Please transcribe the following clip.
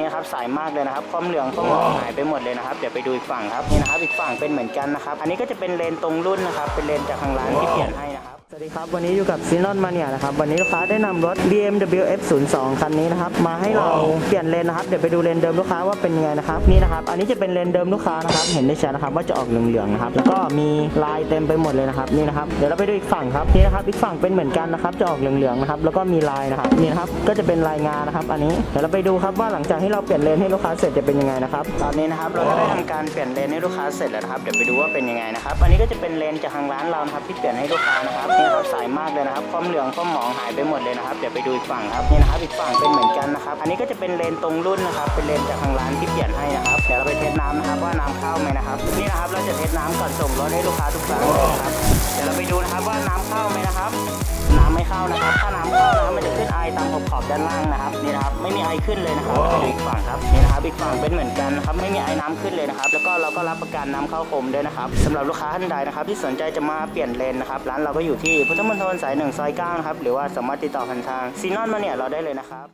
นี่นะครับใสมากเลยนะครับความเหลืองความหมองหายไปหมดเลยนะครับเดี๋ยวไปดูอีกฝั่งครับนี่นะครับอีกฝั่งเป็นเหมือนกันนะครับ อันนี้ก็จะเป็นเลนตรงรุ่นนะครับเป็นเลนจากทางร้านที่เปลี่ยนให้นะครับ สวัสดีครับ วันนี้อยู่กับซีนอนมาเนียนะครับ วันนี้ลูกค้าได้นำรถ BMW F02 คันนี้นะครับ มาให้เราเปลี่ยนเลนนะครับ เดี๋ยวไปดูเลนเดิมลูกค้าว่าเป็นยังไงนะครับ นี่นะครับ อันนี้จะเป็นเลนเดิมลูกค้านะครับ เห็นได้ชัดนะครับว่าจะออกเหลืองๆนะครับ แล้วก็มีลายเต็มไปหมดเลยนะครับ นี่นะครับ เดี๋ยวเราไปดูอีกฝั่งครับ นี่นะครับ อีกฝั่งเป็นเหมือนกันนะครับ จะออกเหลืองๆนะครับ แล้วก็มีลายนะครับ นี่นะครับ ก็จะเป็นลายงานะครับ อันนี้ เดี๋ยวเราไปดูครับว่าหลังจากที่เราเปลี่ยนเลนให้ลูกค้าเสร็จจะเป็นยังไงนะครับ ตอนนี้นะครับเราก็ได้ทำการเปลี่ยนเลนให้ลูกค้าเสร็จแล้วนะครับ เดี๋ยวไปดูว่าเป็นยังไงนะครับ อันนี้ก็จะเป็นเลนจากทางร้านเรานะครับที่เปลี่ยนให้ลูกค้านะครับนี่นะครับใสมากเลยนะครับความเหลืองความหมองหายไปหมดเลยนะครับเดี๋ยวไปดูอีกฝั่งครับนี่นะครับอีกฝั่งเป็นเหมือนกันนะครับ อันนี้ก็จะเป็นเลนตรงรุ่นนะครับ เป็นเลนจากทางร้านที่เปลี่ยนให้นะครับเดี๋ยวเราไปเทสน้ำนะครับว่าน้ำเข้าไหมนะครับนี่นะครับเราจะเทสน้ำก่อนส่งรถให้ลูกค้าทุกครั้งเลยนะครับเดี๋ยวเราไปดูนะครับว่าน้ำเข้าไหมนะครับ น้ำไม่เข้านะครับ ถ้าน้ำเข้านะครับมันจะขึ้นไอตามขอบขอบด้านล่างนะครับนี่นะครับไม่มีไอขึ้นเลยนะครับไปดูอีกฝั่งครับ นะครับอีกฝั่งเป็นเหมือนกันนะครับไม่มีไอ้น้ำขึ้นเลยนะครับแล้วก็เราก็รับประกันน้ำเข้าคมด้วยนะครับสำหรับลูกค้าท่านใดนะครับที่สนใจจะมาเปลี่ยนเลนนะครับร้านเราก็อยู่ที่พุทธมณฑลสายหนึ่งซอยเก้านะครับหรือว่าสามารถติดต่อผ่านทางซีนอนมาเนี่ยเราได้เลยนะครับ